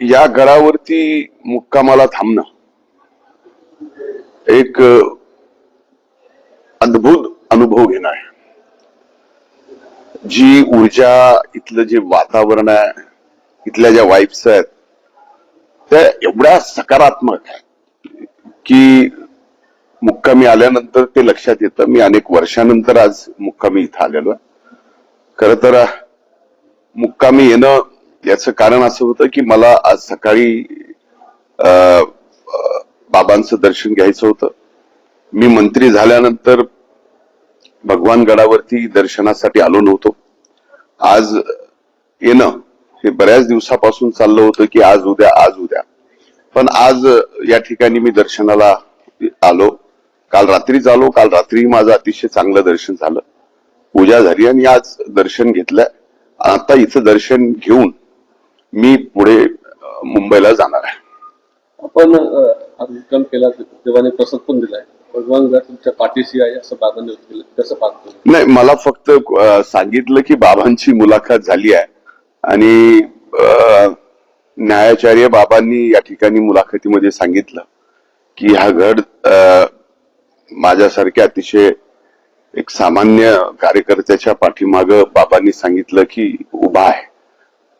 या गडावरती मुक्कामाला थांबणं. एक अद्भुत अनुभव घेणं आहे. जी ऊर्जा इथलं जे वातावरण आहे इथल्या ज्या वाईब्स आहेत त्या एवढ्या सकारात्मक आहेत की मुक्कामी आल्यानंतर ते लक्षात येतं. मी अनेक वर्षानंतर आज मुक्कामी इथं आलेलो आहे. खर तर मुक्कामी येणं याचं कारण असं होतं की मला आज सकाळी बाबांचं दर्शन घ्यायचं होतं. मी मंत्री झाल्यानंतर भगवान गडावरती दर्शनासाठी आलो नव्हतो. आज येणं हे बऱ्याच दिवसापासून चाललं होतं की आज उद्या आज उद्या. पण आज या ठिकाणी मी दर्शनाला आलो. काल रात्रीच आलो. काल रात्री माझं अतिशय चांगलं दर्शन झालं. पूजा झाली आणि आज दर्शन घेतलंय आता इथं दर्शन घेऊन मी पुढे मुंबईला जाणार आहे. आपण मुक्काम केला देवाने प्रसाद पण दिलाय. भगवान जर तुमच्या पाठीशी आहे असं बाबांनी केलं कसं पाहतो नाही मला फक्त सांगितलं की बाबांची मुलाखत झाली आहे. आणि न्यायाचार्य बाबांनी या ठिकाणी मुलाखतीमध्ये सांगितलं की हा गड अ, माझ्यासारख्या अतिशय एक सामान्य कार्यकर्त्याच्या पाठीमाग बाबांनी सांगितलं की उभा आहे.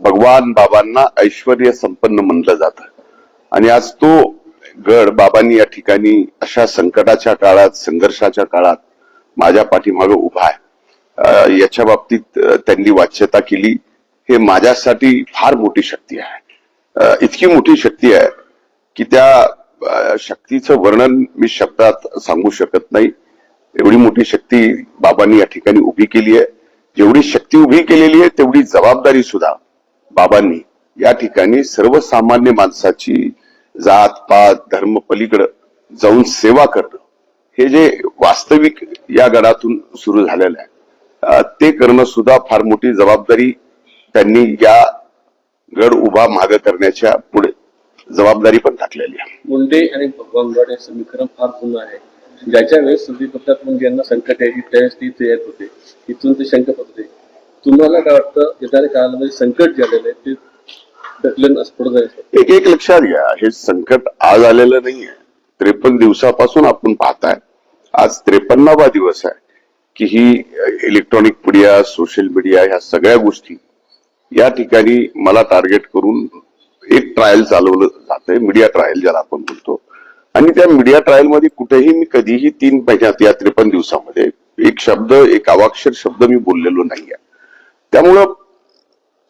भगवान बाबांना ऐश्वर संपन्न म्हणलं जातं. आणि आज तो गड बाबांनी या ठिकाणी अशा संकटाच्या काळात संघर्षाच्या काळात माझ्या पाठीमागे उभा आहे. याच्या बाबतीत त्यांनी वाच्यता केली. हे माझ्यासाठी फार मोठी शक्ती आहे. इतकी मोठी शक्ती आहे की त्या शक्तीचं वर्णन मी शब्दात सांगू शकत नाही. एवढी मोठी शक्ती बाबांनी या ठिकाणी उभी केली आहे. जेवढी शक्ती उभी केलेली आहे तेवढी जबाबदारी सुद्धा बाबांनी या ठिकाणी सर्वसामान्य माणसाची जात पात धर्म पलीकडं जाऊन सेवा करणं हे जे वास्तविक या गडातून सुरू झालेलं आहे ते करणं सुद्धा फार मोठी जबाबदारी त्यांनी या गड उभा माग करण्याच्या पुढे जबाबदारी पण टाकलेली आहे. मुंडे आणि भगवान गड हे समीकरण फार जुनं आहे. ज्याच्या वेळेस संदीप दत्त मुंडे यांना संकट यायची त्यावेळेस ते येत होते. तिथून ते शंकत होते. तुम्हाला काय वाटतं येणाऱ्या काळामध्ये संकट जे आलेलं आहे ते ढकलून असं पुढे जायचं? एक एक लक्षात घ्या हे संकट आज आलेलं नाहीये त्रेपन्न दिवसापासून आपण पाहताय. आज त्रेपन्नावा दिवस आहे की ही इलेक्ट्रॉनिक मीडिया सोशल मीडिया ह्या सगळ्या गोष्टी या ठिकाणी मला टार्गेट करून एक ट्रायल चालवलं जातंय मीडिया ट्रायल ज्याला आपण बोलतो आणि त्या मीडिया ट्रायलमध्ये कुठेही मी कधीही तीन महिन्यात या त्रेपन्न दिवसामध्ये एक शब्द एक अवाक्षर शब्द मी बोललेलो नाहीये. त्यामुळं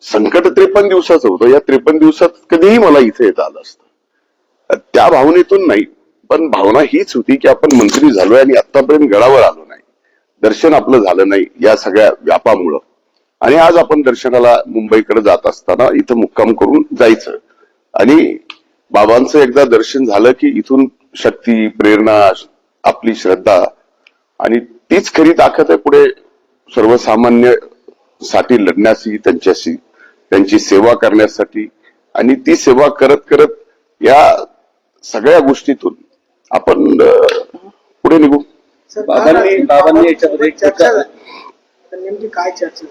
संकट त्रेपन्न दिवसाचं होतं. या त्रेपन्न दिवसात कधीही मला इथे येता आलं असतं. त्या भावनेतून नाही. पण भावना हीच होती की आपण मंत्री झालोय आणि आतापर्यंत गडावर आलो नाही. दर्शन आपलं झालं नाही या सगळ्या व्यापामुळं. आणि आज आपण दर्शनाला मुंबईकडे जात असताना इथं मुक्काम करून जायचं. आणि बाबांचं एकदा दर्शन झालं की इथून शक्ती प्रेरणा आपली श्रद्धा आणि तीच खरी ताकद आहे पुढे सर्वसामान्य साठी लढण्याची त्यांच्याशी त्यांची सेवा करण्यासाठी. आणि ती सेवा करत करत या सगळ्या गोष्टीतून आपण पुढे निघू. बाबांनी- बाबा- बाबांनी याच्यामध्ये नेमकी काय चर्चा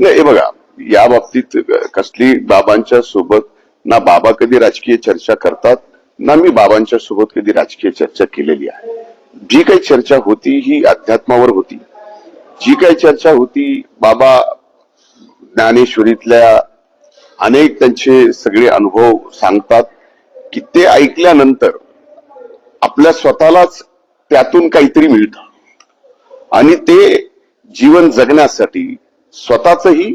नाही हे बघा या बाबतीत कसली बाबांच्या सोबत ना बाबा कधी राजकीय चर्चा करतात ना मी बाबांच्या सोबत कधी राजकीय चर्चा केलेली आहे. जी काही चर्चा होती ही अध्यात्मावर होती. जी काही चर्चा होती बाबा ज्ञानेश्वरीतल्या अनेक त्यांचे सगळे अनुभव सांगतात की ते ऐकल्यानंतर आपल्या स्वतःलाच त्यातून काहीतरी मिळतं. आणि ते जीवन जगण्यासाठी स्वतःचही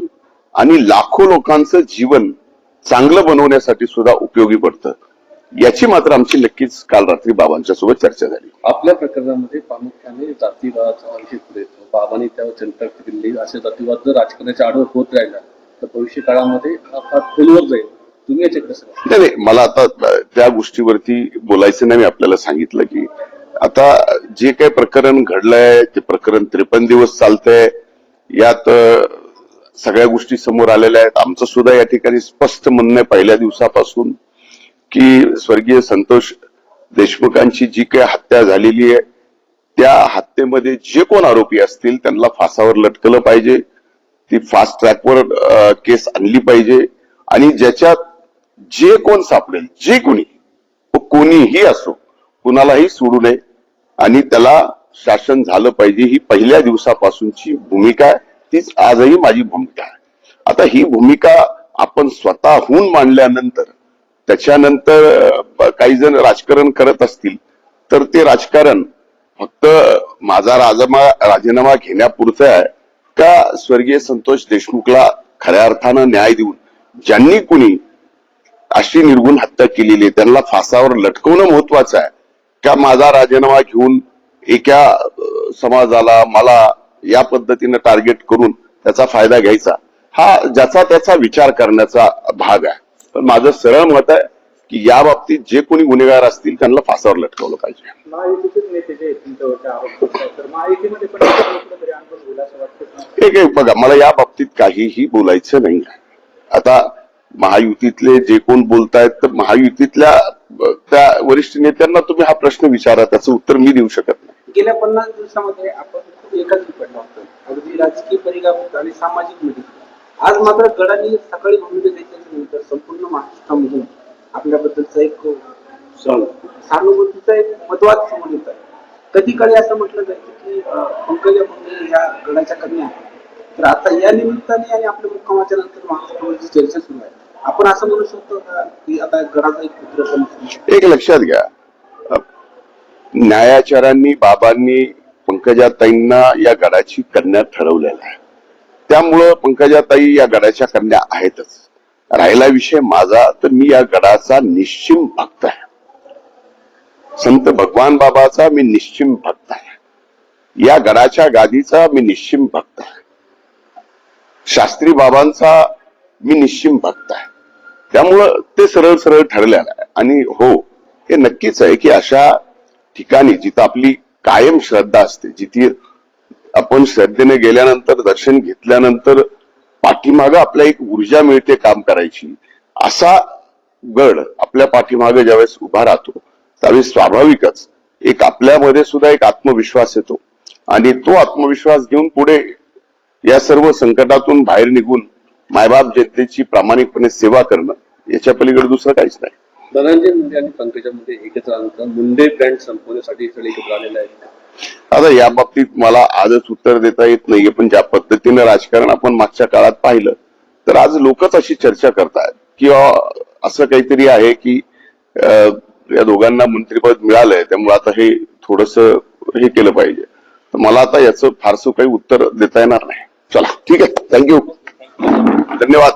आणि लाखो लोकांचं जीवन चांगलं बनवण्यासाठी सुद्धा उपयोगी पडतं. याची मात्र आमची नक्कीच काल रात्री बाबांच्या सोबत चर्चा झाली. आपल्या प्रकरणामध्ये प्रामुख्याने जातीवादाचा विषय येतो. बाबांनी त्यावर जनता दिली असे जातीवाद जर राजकारणाच्या आडवर होत राहिला तर भविष्य काळामध्ये हा फार खोलवर जाईल. तुम्ही याच्याकडे नाही नाही मला आता त्या गोष्टीवरती बोलायचं नाही. मी आपल्याला सांगितलं की आता जे काही प्रकरण घडलंय ते प्रकरण त्रेपन्न दिवस चालतंय. यात सगळ्या गोष्टी समोर आलेल्या आहेत. आमचं सुद्धा या ठिकाणी स्पष्ट म्हणणं आहे. पहिल्या दिवसापासून की स्वर्गीय संतोष देशमुखांची जी काही हत्या झालेली आहे त्या हत्येमध्ये जे कोण आरोपी असतील त्यांना फासावर लटकलं पाहिजे. ती फास्ट ट्रॅकवर केस आणली पाहिजे. आणि ज्याच्यात जे कोण सापडेल जे कोणी तो कोणीही असो कुणालाही सोडू नये. आणि त्याला शासन झालं पाहिजे ही पहिल्या दिवसापासूनची भूमिका आहे. तीच आजही माझी भूमिका आहे. आता ही भूमिका आपण स्वतःहून मांडल्यानंतर त्याच्यानंतर काही जण राजकारण करत असतील तर ते राजकारण फक्त माझा राजमा राजीनामा घेण्यापुरतं आहे का स्वर्गीय संतोष देशमुखला खऱ्या अर्थानं न्याय देऊन ज्यांनी कुणी अशी निर्गुण हत्या केलेली आहे त्यांना फासावर लटकवणं महत्वाचं आहे? का माझा राजीनामा घेऊन एका समाजाला मला या पद्धतीनं टार्गेट करून त्याचा फायदा घ्यायचा? हा ज्याचा त्याचा विचार करण्याचा भाग आहे. पण माझं सरळ मत आहे की या बाबतीत जे कोणी गुन्हेगार असतील त्यांना फासावर लटकवलं पाहिजे. महायुतीचेच नेते जे आहेत तुमच्यावरचे आरोप करतात, तर महायुतीमध्ये पण कुठेतरी आंदोलन होईल असं वाटतं का? एक एक बघा मला या बाबतीत काहीही बोलायचं नाही आता महायुतीतले जे कोण बोलतायत तर महायुतीतल्या त्या वरिष्ठ नेत्यांना तुम्ही हा प्रश्न विचारा त्याचं उत्तर मी देऊ शकत नाही. गेल्या पन्नास दिवसामध्ये आपण खूप एकत्रित पडलो होतो अगदी राजकीय परिणाम आणि सामाजिकमध्ये आज मात्र गडाने सकाळी भूमिका घेतल्याच्या नंतर संपूर्ण महाराष्ट्रामधून आपल्याबद्दलचा एक सहानुभूतीचा एक मतवाद समोर येत. आहे कधी काळी असं म्हटलं जायचं की पंकजा मुंडे या गडाच्या कन्या तर आता या निमित्ताने आणि आपल्या मुक्कामाच्या नंतर महाराष्ट्रामध्ये जी चर्चा सुरू आहे आपण असं म्हणू शकतो का की आता गडाचा एक पुत्र एक लक्षात घ्या. अ, न्यायाचार्यांनी बाबांनी पंकजाताईंना या गडाची कन्या ठरवलेलं आहे त्यामुळं पंकजाताई या गडाच्या कन्या आहेतच. राहिला विषय माझा तर मी या गडाचा निश्चिम भक्त आहे. संत भगवान बाबाचा मी निश्चिम भक्त आहे. या गडाच्या गादीचा मी निश्चिम भक्त आहे. शास्त्री बाबांचा मी निश्चिम भक्त आहे. त्यामुळं ते सरळ सरळ ठरलेलं आहे आणि हो हे नक्कीच आहे की अशा ठिकाणी जिथं आपली कायम श्रद्धा असते जिथे आपण श्रद्धेने गेल्यानंतर दर्शन घेतल्यानंतर पाठीमागं आपल्या एक ऊर्जा मिळते काम करायची. असा गड आपल्या पाठीमागे ज्यावेळेस उभा राहतो त्यावेळेस स्वाभाविकच एक आपल्यामध्ये सुद्धा एक आत्मविश्वास येतो. आणि तो आत्मविश्वास घेऊन पुढे या सर्व संकटातून बाहेर निघून मायबाप जनतेची प्रामाणिकपणे सेवा करणं याच्या पलीकडे दुसरं काहीच नाही. धनंजय मुंडे आणि पंकजा मुंडे एकत्र आलं मुंडे ब्रँड संपवण्यासाठी इकडे एकत्र आलेला आहे. आता या बाबतीत मला आजच उत्तर देता येत नाहीये पण ज्या पद्धतीने राजकारण आपण मागच्या काळात पाहिलं तर आज लोकच अशी चर्चा करतायत. किंवा असं काहीतरी आहे की या दोघांना मंत्रिपद मिळालंय त्यामुळे आता हे थोडस हे केलं पाहिजे. तर मला आता याचं फारसं काही उत्तर देता येणार नाही. चला ठीक आहे. थँक्यू धन्यवाद.